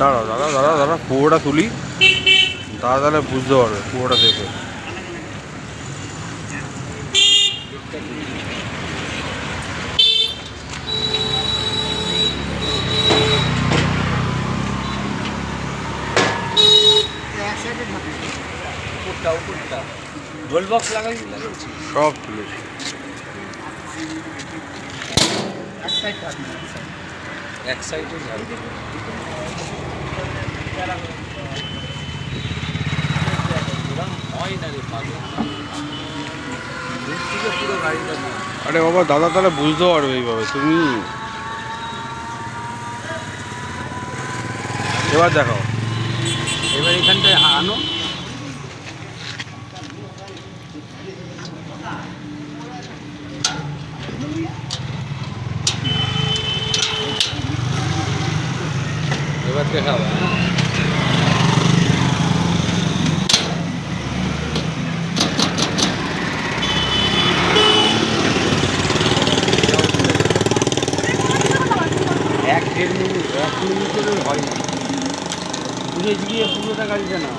দাঁড়াও দাদা দাদা দাদা পুরোটা তুলি। দাদা তাহলে বুঝতে পারবে পুরোটা দেখে সব তুলেছি। এক সাইডে আরে বাবা দাদা তাহলে বুঝতে পারবে এইভাবে তুমি এবার এখানটায় আনো এবার দেখাবো এক দেড় মিনিট এক মিনিটেরও হয় না। পুরো গিয়ে পুরোটা গাড়িতে না।